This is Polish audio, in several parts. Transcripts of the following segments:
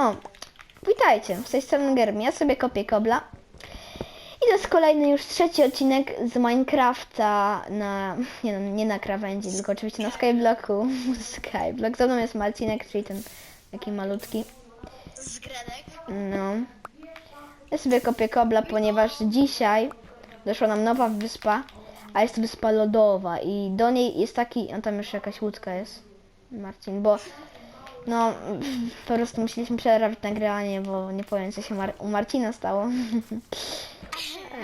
O, witajcie, z tej strony Germi, ja sobie kopię kobla. I to jest kolejny już trzeci odcinek z Minecrafta na, nie, no, nie na krawędzi, tylko oczywiście na Skyblocku. Skyblock, za mną jest Marcinek, czyli ten taki malutki. Z Gredek. No. Ja sobie kopię kobla, ponieważ dzisiaj doszła nam nowa wyspa, a jest wyspa lodowa i do niej jest taki, a tam już jakaś łódka jest, Marcin, bo no po prostu musieliśmy przerwać nagrywanie, bo nie powiem co się Mar- u Marcina stało.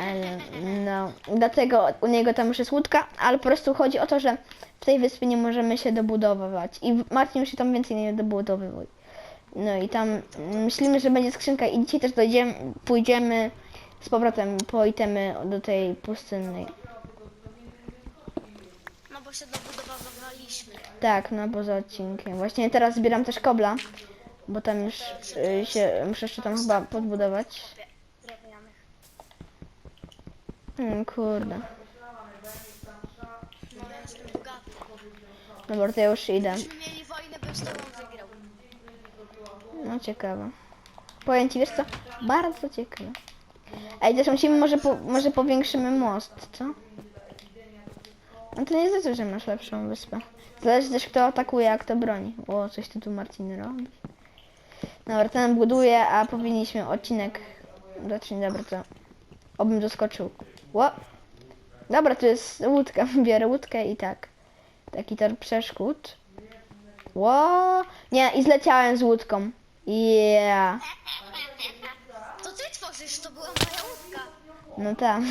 Ale no, dlatego u niego tam już jest łódka, ale po prostu chodzi o to, że w tej wyspie nie możemy się dobudowywać i Marcin już się tam więcej nie dobudowywał. No i tam myślimy, że będzie skrzynka i dzisiaj też dojdziemy, pójdziemy z powrotem po itemy do tej pustynnej. No bo się dobudowywaliśmy. Tak, no poza odcinkiem. Właśnie teraz zbieram też kobla, bo tam już y, się, muszę jeszcze tam chyba podbudować. Drewnianych. Hmm, kurde. No ja jestem bogaty. Dobra, to ja już idę. Gdybyśmy mieli wojnę, bym z tobą wygrał. No ciekawe. Powiem ci, wiesz co? Bardzo ciekawe. Ej, też musimy, może, po, może powiększymy most, co? No to nie znaczy, że masz lepszą wyspę. Zależy też kto atakuje, a kto broni. O, coś ty tu Marcin robi. Dobra, ten buduje, a powinniśmy odcinek zacząć. Dobra, to obym doskoczył. Ło! Dobra, tu jest łódka. Biorę łódkę i tak. Taki tor przeszkód. Ło! Nie, i zleciałem z łódką. Yeah. To ty tworzysz, to była moja łódka. No tak.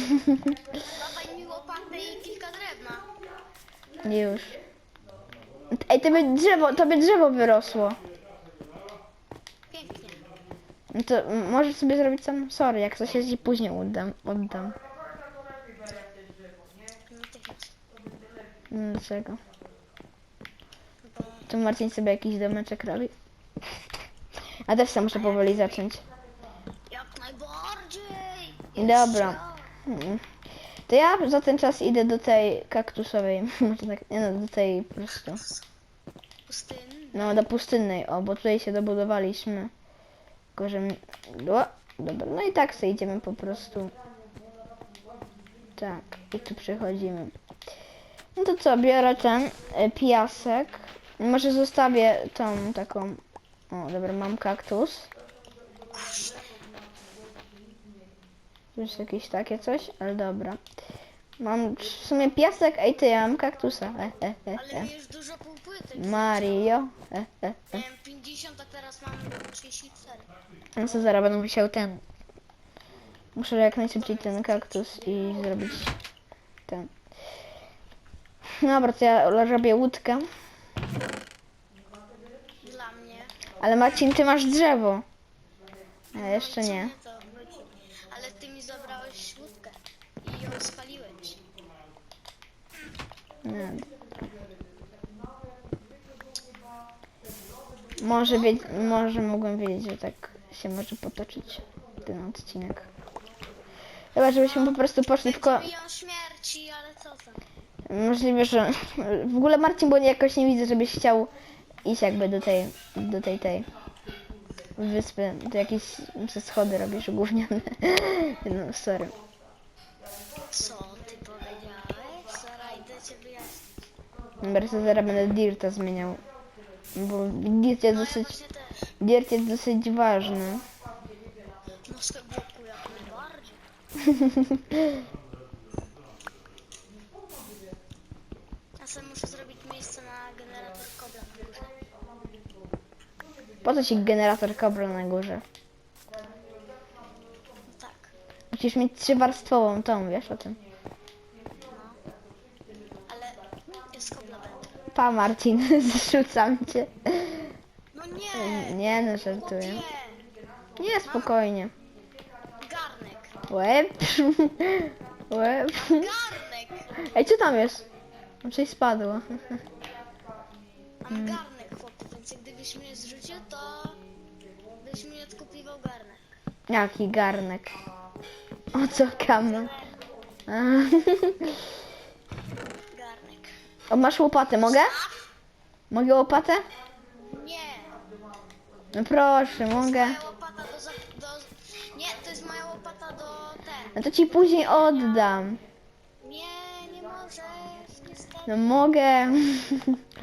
Dawaj mi łopatę i kilka drewna. Już. Ej, tobie drzewo, tobie drzewo wyrosło. Pięknie. No to możesz sobie zrobić sam. Sorry, jak coś jest i później oddam. oddam. Natychmiast. No, Dlaczego? Bo Tu Marcin sobie jakiś domeczek robi. A też sam muszę powoli zacząć. jak najbardziej. Dobra. Mm. To ja za ten czas idę do tej kaktusowej. Może tak, nie no, do tej po prostu. Pustyn. No, do pustynnej, o, bo tutaj się dobudowaliśmy. Tylko, że... mi- O, dobra, no i tak sobie idziemy po prostu. Tak, i tu przechodzimy. No to co, biorę ten e, piasek. Może zostawię tą taką... O, dobra, mam kaktus. Tu jest jakieś takie coś, ale dobra. Mam w sumie piasek, ej ty, ja mam kaktusa. E, e, e, Ale e. mi już dużo półpłyty. Mario. E, e, e. Miałem 50, a teraz mam 34. No co zaraz będę musiał ten. Muszę jak najszybciej ten kaktus i zrobić ten. Dobra, to ja robię łódkę. Dla mnie. Ale Marcin, ty masz drzewo. A jeszcze nie. To wróci. Ale ty mi zabrałeś łódkę ją spaliłeś. nie. Może, wiedz, może mogłem wiedzieć, że tak się może potoczyć ten odcinek. Chyba, żebyśmy po prostu poszli w ko... Biją śmierci, ale co tam? Możliwe, że w ogóle Marcin, bo jakoś nie widzę, żebyś chciał iść jakby do tej, do tej, tej wyspy. To jakieś schody robisz gówniane. No, sorry. Co ty powiedziałeś? Zaraz idę cię wyjaśnić. Dobra, to zaraz będę Dirta zmieniał. Bo Dirt jest No dosyć. Dirt jest dosyć ważny. No boku jak najbardziej. Ja sobie muszę zrobić miejsce na generator kobla na górze. Po co ci generator kobra na górze? No tak. Musisz mieć trzywarstwową tą, wiesz o tym. Ale jest będę. Pa Marcin, zrzucam cię. No nie! Nie no, żartuję. Nie! Nie, spokojnie. Garnek! Łeb. Łeb. Garnek! Ej, co tam jest? No, Coś spadło. Mam garnek chłopie, więc gdybyś mnie zrzucił, to byś mi odkupiwał garnek. Jaki garnek. O co kamer? Garnek. O, masz łopatę, mogę? Mogę łopatę? Nie! No proszę, mogę. Moja łopata do, za- do... Nie, to jest moja łopata do ten. No to ci później oddam. Nie, nie możesz, niestety. No mogę.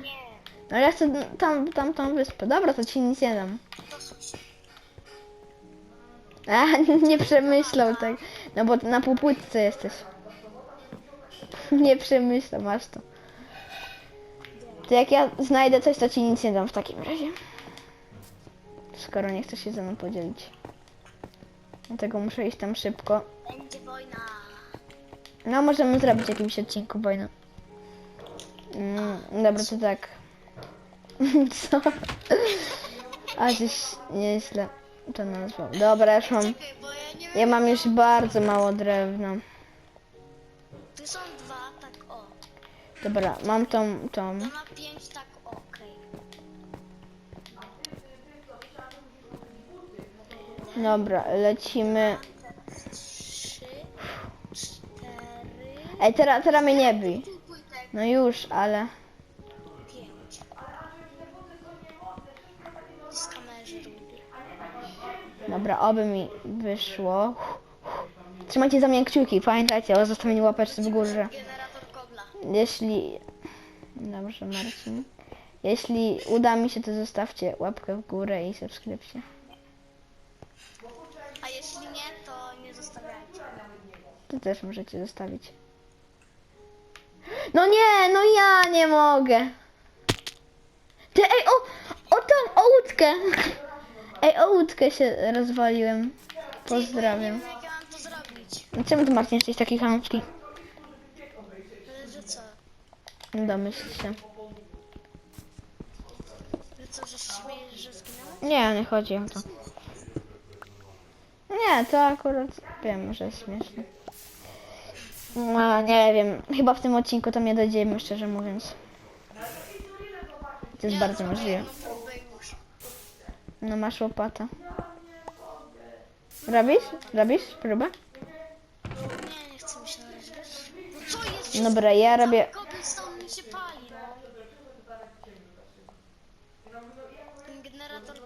Nie, No ja chcę tam, tam tą wyspę. Dobra, to ci nic nie dam. A, nie przemyślał tak. No bo na półpłytce jesteś. Nie przemyślał, masz to. To jak ja znajdę coś, to ci nic nie dam w takim razie. Skoro nie chcesz się ze mną podzielić. Dlatego muszę iść tam szybko. Będzie wojna. No, możemy zrobić jakimś odcinku wojnę. Mm, dobra, to tak. Co? A żeś nieźle to nazwał. Dobra, już mam. Czekaj, bo nie wiem. Ja mam już bardzo mało drewna. Tu są dwa, tak o. Dobra, mam tą, tą. To ma pięć, tak okej. Dobra, lecimy. Trzy, cztery, Ej, teraz, teraz mnie nie bij. No już, ale. Dobra, oby mi wyszło. Trzymajcie za mnie kciuki, pamiętajcie o zostawieniu łapeczki w górze. Jeśli... Dobrze, Marcin. Jeśli uda mi się, to zostawcie łapkę w górę i subskrypcję. A jeśli nie, to nie zostawiajcie. To też możecie zostawić. No nie, no ja nie mogę. Ty, ej, o, o tą, o łódkę. Ej, o łódkę się rozwaliłem. Pozdrawiam. Nie wiem, jak ja mam to zrobić. Czemu ty, Marcin, jesteś taki chamski? Ale że co? Domyśl się. Że co, że się śmiejesz, że zginąłem? Nie, nie chodzi o to. Nie, to akurat wiem, że jest śmieszne. No, nie wiem. Chyba w tym odcinku to mnie dojdziemy, szczerze mówiąc. To jest bardzo możliwe. No masz łopatę. Robisz? Robisz próbę? Nie, nie chcę mi się na razie. No co jest? Dobra, ja robię... Cobblestone mi się pali, no. Generator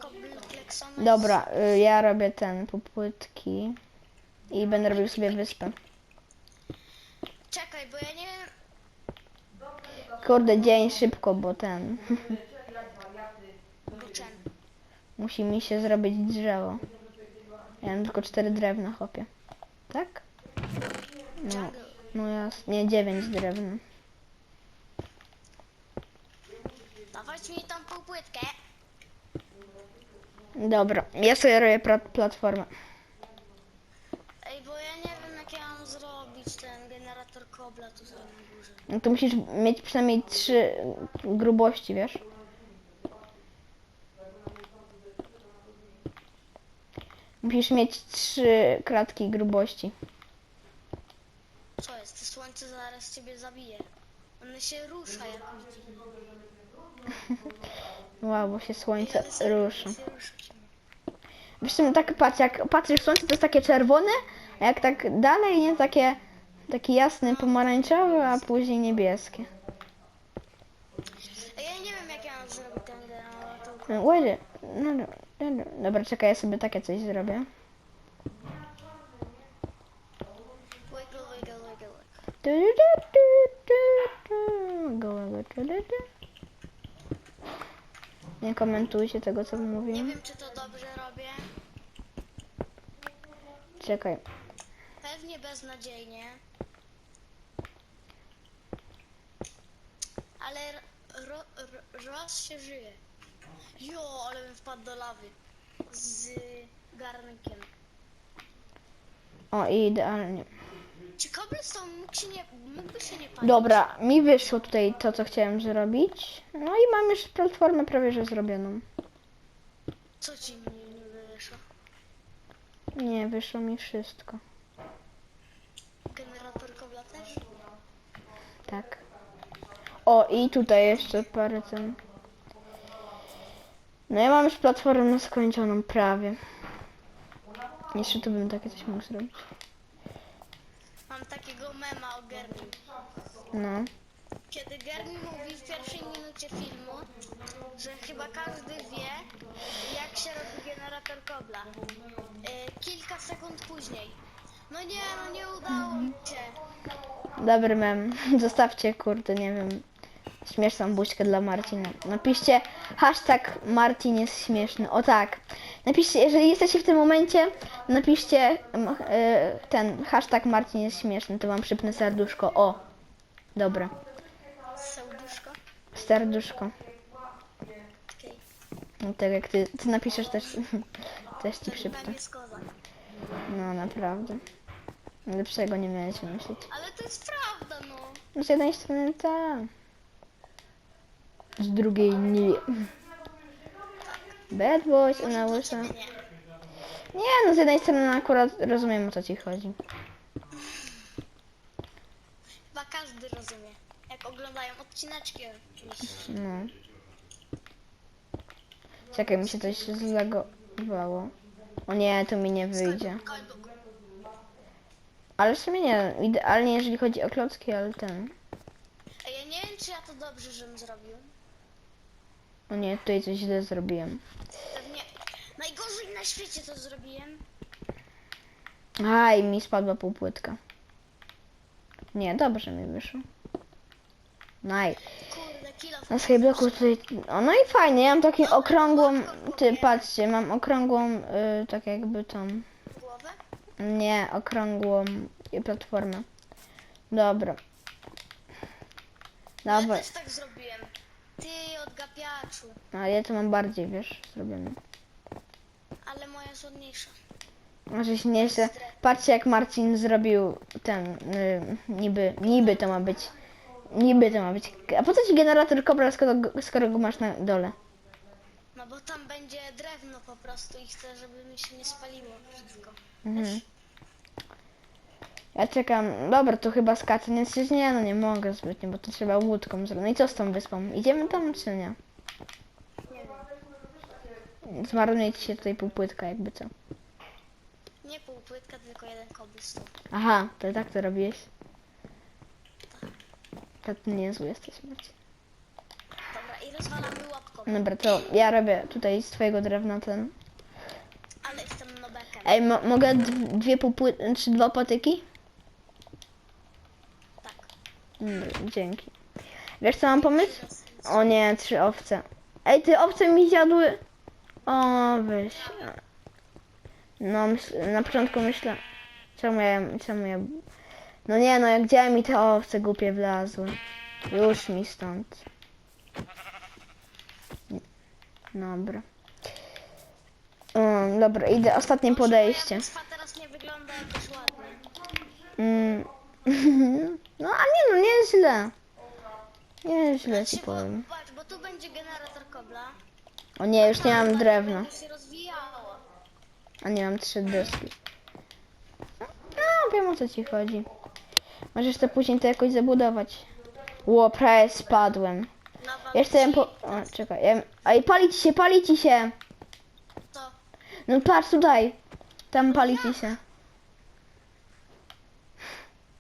Dobra, y, ja robię ten popłytki. I będę robił sobie wyspę. Czekaj, bo ja nie wiem... Kurde, dzień szybko, bo ten... Musi mi się zrobić drzewo. Ja mam tylko cztery drewna, chopie. Tak? No, no jasne. Nie, dziewięć drewna. Dawać mi tam półpłytkę. Dobra, ja sobie robię platformę. Ej, bo ja nie wiem jak ja mam zrobić ten generator kobla tu na górze. No to musisz mieć przynajmniej trzy grubości, wiesz? Musisz mieć trzy kratki grubości. Co jest? To słońce zaraz ciebie zabije. One się rusza jak widzi. Wow, bo się słońce Ale rusza. Wiesz, co, tak patrz, jak patrzysz w słońce, to jest takie czerwone, a jak tak dalej, nie, takie, taki jasny pomarańczowy, a później niebieskie. Ja nie wiem jak ja mam zrobić ten. No, wait, no, no, no, no. Dobra, czekaj, ja sobie takie coś zrobię. Nie komentujcie tego, co Nie mówiłem. wiem czy to dobrze robię. Czekaj. Pewnie beznadziejnie. Ale ro, ro, raz się żyje. Jo, ale bym wpadł do lawy. Z garnkiem. O, idealnie. Czy cobblestone mógł się nie, mógłby się nie palić? Dobra, mi wyszło tutaj to, co chciałem zrobić. No i mam już platformę prawie, że zrobioną. Co ci nie, nie wyszło? Nie, wyszło mi wszystko. Generator kobla też? Tak. O, i tutaj jeszcze parę ten. No ja mam już platformę skończoną prawie. Jeszcze tu bym takie coś mógł zrobić. Mam takiego mema o Gernim. No. Kiedy Germi mówi w pierwszej minucie filmu, że chyba każdy wie, jak się kobla. Y, kilka sekund później. No nie, no nie udało mi się. Dobry mem. Zostawcie, kurde, nie wiem, śmieszną buźkę dla Marcina. Napiszcie hashtag Marcin jest śmieszny. O tak. Napiszcie, jeżeli jesteście w tym momencie, napiszcie e, ten hashtag Marcin jest śmieszny, to wam przypnę serduszko. O. Dobra. Serduszko. Serduszko. No tak jak ty, ty napiszesz też, też ci przypnę. No naprawdę. Lepszego nie miałeś myśleć. Ale to jest prawda, no. No Z jednej strony tak. Z drugiej nie. Bad boys, ona łysa. nie. No z jednej strony akurat rozumiem o co ci chodzi. Chyba każdy rozumie. Jak oglądają odcineczki oczywiście. No. Czekaj, mi się coś zlagowało. O nie, to mi nie wyjdzie. Ale w sumie nie, idealnie jeżeli chodzi o klocki, ale ten. Ej, ja nie wiem, czy ja to dobrze, żebym zrobił. O nie, tutaj coś źle zrobiłem. Pewnie najgorzej na świecie to zrobiłem. Aj, mi spadła półpłytka. Nie, dobrze mi wyszło. Naj. Kurde, kilo. Na skyblocku tutaj. O, no i fajnie, ja mam taką okrągłą. Ty patrzcie, mam okrągłą, y, tak jakby tą. Głowę? Nie, okrągłą platformę. Dobra. Ja Dawaj. też tak zrobiłem. Ty odgapiaczu. A ja to mam bardziej, wiesz, zrobione. Ale moja jest ładniejsza. Może się nieźle. Patrzcie jak Marcin zrobił ten, y, niby, niby to ma być. Niby to ma być. A po co ci generator kobra, skoro, go- skoro go masz na dole? No bo tam będzie drewno po prostu i chcę, żeby mi się nie spaliło wszystko. Mhm. Ja czekam. Dobra, to chyba więc się nie, no nie mogę zbytnio, bo to trzeba łódką zrobić. No i co z tą wyspą? Idziemy tam czy nie? Nie. Zmarnuje ci się tutaj półpłytka, jakby co. Nie półpłytka, tylko jeden cobblestone. Aha, to tak to robiłeś? To ty niezły jesteś, Marcin. Dobra, i rozwalamy łapką. Dobra, to ja robię tutaj z twojego drewna ten. Ale jestem nobekiem. Ej, mo mogę dwie półpłyty, czy dwa patyki? Dobra, dzięki. Wiesz co mam pomysł? O nie, trzy owce. Ej, te owce mi zjadły. O, weź. No, na początku myślę. Czemu ja, czemu ja. No nie, no jak gdzie mi te owce głupie wlazły. Już mi stąd. Dobra. Um, dobra, idę ostatnie podejście. Mm. No, a nie no, nie jest źle. Nie jest źle ci powiem. patrz, bo tu będzie generator kobla. O nie, już nie mam drewna. będzie się rozwijało. A nie mam trzy deski. No, wiem o co ci chodzi. Możesz to później to jakoś zabudować. Ło, prawie spadłem. Nawal Jeszcze ci po... O, czekaj. Ja... Ej, pali ci się, pali ci się! To. No patrz tutaj. Tam pali ci się.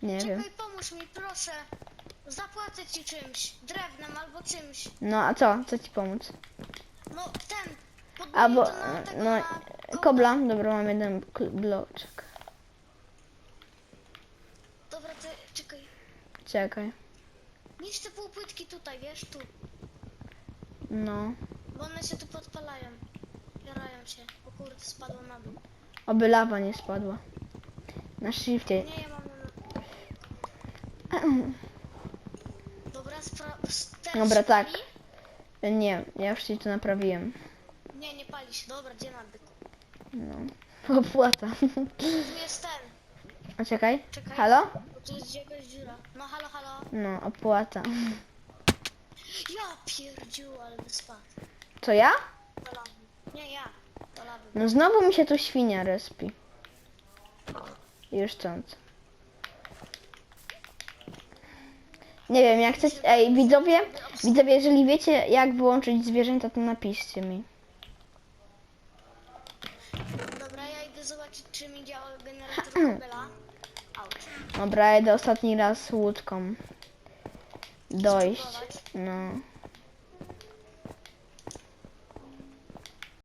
Nie wiem. Czekaj, pomóż mi, proszę. Zapłacę ci czymś. Drewnem albo czymś. No, a co? Co ci pomóc? No ten. Albo, to na tego no, na kobla. Dobra, mam jeden kl- bloczek. Dobra, ty czekaj. Czekaj. Niż te półpłytki tutaj, wiesz, tu. No. Bo one się tu podpalają. Jarają się. O kurde, spadło na dół. Oby lawa nie spadła. Na shifcie. Nie, ja mam... Dobra, tak. Nie, ja już ci to naprawiłem. Nie, nie pali się. Dobra, gdzie na byku? No. Opłata. Tu jest ten. A czekaj. Czekaj. Halo? Bo tu jest jakaś dziura. No halo, halo. No, opłata. Ja pierdziu, ale by spadł. Co ja? Do lawy. Nie, ja. Do lawy. No znowu mi się tu świnia respi. Już stąd. Nie wiem, jak chcecie... Ej, widzowie, widzowie, jeżeli wiecie jak wyłączyć zwierzęta, to napiszcie mi. Dobra, ja idę zobaczyć, czy mi działa generator kabela. Auć. Dobra, jedę ostatni raz łódką. Dojść. No.